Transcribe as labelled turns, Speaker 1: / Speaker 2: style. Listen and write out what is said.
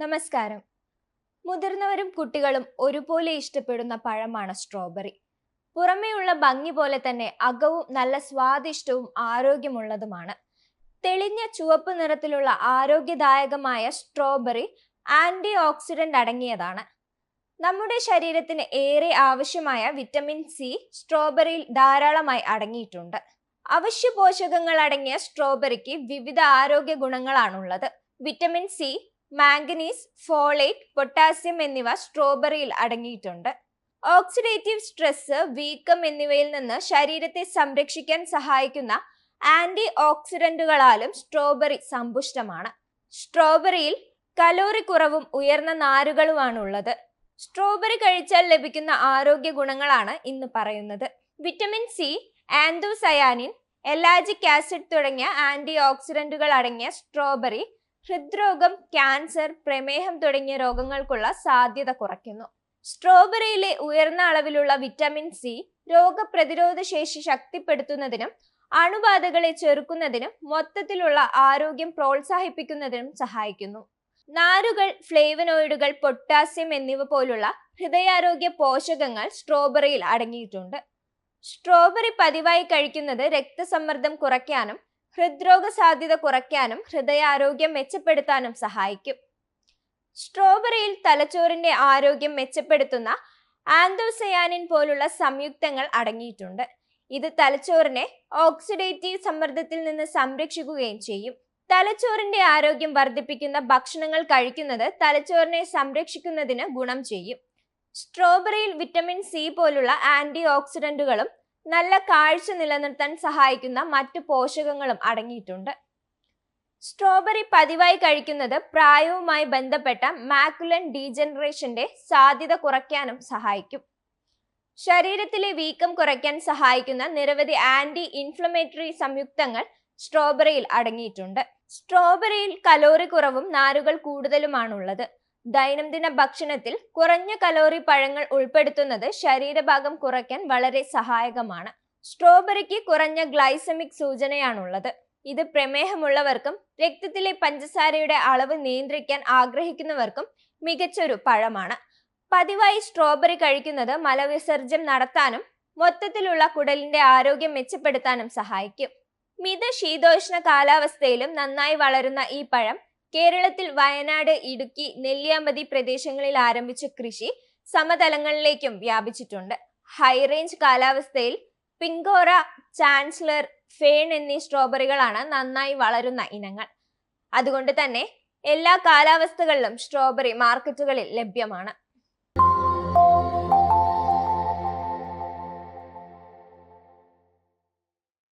Speaker 1: നമസ്കാരം. മുതിർന്നവരും കുട്ടികളും ഒരുപോലെ ഇഷ്ടപ്പെടുന്ന പഴമാണ് സ്ട്രോബെറി. പുറമേയുള്ള ഭംഗി പോലെ തന്നെ അകവും നല്ല സ്വാദിഷ്ടവും ആരോഗ്യമുള്ളതുമാണ്. തെളിഞ്ഞ ചുവപ്പ് നിറത്തിലുള്ള ആരോഗ്യദായകമായ സ്ട്രോബെറി ആന്റി ഓക്സിഡന്റ് അടങ്ങിയതാണ്. നമ്മുടെ ശരീരത്തിന് ഏറെ ആവശ്യമായ വിറ്റമിൻ സി സ്ട്രോബെറിയിൽ ധാരാളമായി അടങ്ങിയിട്ടുണ്ട്. അവശ്യ പോഷകങ്ങൾ അടങ്ങിയ സ്ട്രോബെറിക്ക് വിവിധ ആരോഗ്യ ഗുണങ്ങളാണുള്ളത്. Vitamin C manganese folate potassium എന്നിവ സ്ട്രോബെറിയിൽ അടങ്ങിയിട്ടുണ്ട്. ഓക്സിഡേറ്റീവ് സ്ട്രെസ് വീക്കം എന്നിവയിൽ നിന്ന് ശരീരത്തെ സംരക്ഷിക്കാൻ സഹായിക്കുന്ന ആന്റി ഓക്സിഡന്റുകളാലും സ്ട്രോബെറി സമ്പുഷ്ടമാണ്. സ്ട്രോബെറിയിൽ കലോറി കുറവും ഉയർന്ന നാരുകളുമാണുള്ളത്. സ്ട്രോബെറി കഴിച്ചാൽ ലഭിക്കുന്ന ആരോഗ്യ ഗുണങ്ങളാണ് ഇന്ന് പറയുന്നത്. Vitamin C anthocyanin ellagic acid തുടങ്ങിയ ആന്റി ഓക്സിഡന്റുകൾ അടങ്ങിയ സ്ട്രോബെറി ഹൃദ്രോഗം ക്യാൻസർ പ്രമേഹം തുടങ്ങിയ രോഗങ്ങൾക്കുള്ള സാധ്യത കുറയ്ക്കുന്നു. സ്ട്രോബെറിയിലെ ഉയർന്ന അളവിലുള്ള വിറ്റാമിൻ സി രോഗപ്രതിരോധ ശേഷി ശക്തിപ്പെടുത്തുന്നതിനും അണുബാധകളെ ചെറുക്കുന്നതിനും മൊത്തത്തിലുള്ള ആരോഗ്യം പ്രോത്സാഹിപ്പിക്കുന്നതിനും സഹായിക്കുന്നു. നാരുകൾ ഫ്ലേവനോയിഡുകൾ പൊട്ടാസ്യം എന്നിവ പോലുള്ള ഹൃദയാരോഗ്യ പോഷകങ്ങൾ സ്ട്രോബെറിയിൽ അടങ്ങിയിട്ടുണ്ട്. സ്ട്രോബെറി പതിവായി കഴിക്കുന്നത് രക്തസമ്മർദ്ദം കുറയ്ക്കാനും ഹൃദ്രോഗ സാധ്യത കുറയ്ക്കാനും ഹൃദയാരോഗ്യം മെച്ചപ്പെടുത്താനും സഹായിക്കും. സ്ട്രോബെറിയിൽ തലച്ചോറിന്റെ ആരോഗ്യം മെച്ചപ്പെടുത്തുന്ന ആന്തോസയാനിൻ പോലുള്ള സംയുക്തങ്ങൾ അടങ്ങിയിട്ടുണ്ട്. ഇത് തലച്ചോറിനെ ഓക്സിഡേറ്റീവ് സമ്മർദ്ദത്തിൽ നിന്ന് സംരക്ഷിക്കുകയും ചെയ്യും. തലച്ചോറിന്റെ ആരോഗ്യം വർദ്ധിപ്പിക്കുന്ന ഭക്ഷണങ്ങൾ കഴിക്കുന്നത് തലച്ചോറിനെ സംരക്ഷിക്കുന്നതിന് ഗുണം ചെയ്യും. സ്ട്രോബെറിയിൽ വിറ്റമിൻ സി പോലുള്ള ആന്റി ഓക്സിഡന്റുകളും നല്ല കാഴ്ച നിലനിർത്താൻ സഹായിക്കുന്ന മറ്റു പോഷകങ്ങളും അടങ്ങിയിട്ടുണ്ട്. സ്ട്രോബെറി പതിവായി കഴിക്കുന്നത് പ്രായവുമായി ബന്ധപ്പെട്ട മാക്കുലൻ ഡീജനറേഷന്റെ സാധ്യത കുറയ്ക്കാനും സഹായിക്കും. ശരീരത്തിലെ വീക്കം കുറയ്ക്കാൻ സഹായിക്കുന്ന നിരവധി ആന്റി ഇൻഫ്ലമേറ്ററി സംയുക്തങ്ങൾ സ്ട്രോബെറിയിൽ അടങ്ങിയിട്ടുണ്ട്. സ്ട്രോബെറിയിൽ കലോറി കുറവും നാരുകൾ കൂടുതലുമാണുള്ളത്. ദൈനംദിന ഭക്ഷണത്തിൽ കുറഞ്ഞ കലോറി പഴങ്ങൾ ഉൾപ്പെടുത്തുന്നത് ശരീരഭാഗം കുറയ്ക്കാൻ വളരെ സഹായകമാണ്. സ്ട്രോബെറിക്ക് കുറഞ്ഞ ഗ്ലൈസമിക് സൂചനയാണുള്ളത്. ഇത് പ്രമേഹമുള്ളവർക്കും രക്തത്തിലെ പഞ്ചസാരയുടെ അളവ് നിയന്ത്രിക്കാൻ ആഗ്രഹിക്കുന്നവർക്കും മികച്ചൊരു പഴമാണ്. പതിവായി സ്ട്രോബെറി കഴിക്കുന്നത് മലവിസർജ്യം നടത്താനും മൊത്തത്തിലുള്ള കുടലിന്റെ ആരോഗ്യം മെച്ചപ്പെടുത്താനും സഹായിക്കും. മിത ശീതോഷ്ണ കാലാവസ്ഥയിലും നന്നായി വളരുന്ന ഈ പഴം കേരളത്തിൽ വയനാട് ഇടുക്കി നെല്ലിയാമ്പതി പ്രദേശങ്ങളിൽ ആരംഭിച്ച കൃഷി സമതലങ്ങളിലേക്കും വ്യാപിച്ചിട്ടുണ്ട്. ഹൈറേഞ്ച് കാലാവസ്ഥയിൽ പിങ്കോറ ചാൻസ്ലർ ഫേൺ എന്നീ സ്ട്രോബെറികളാണ് നന്നായി വളരുന്ന ഇനങ്ങൾ. അതുകൊണ്ട് തന്നെ എല്ലാ കാലാവസ്ഥകളിലും സ്ട്രോബെറി മാർക്കറ്റുകളിൽ ലഭ്യമാണ്.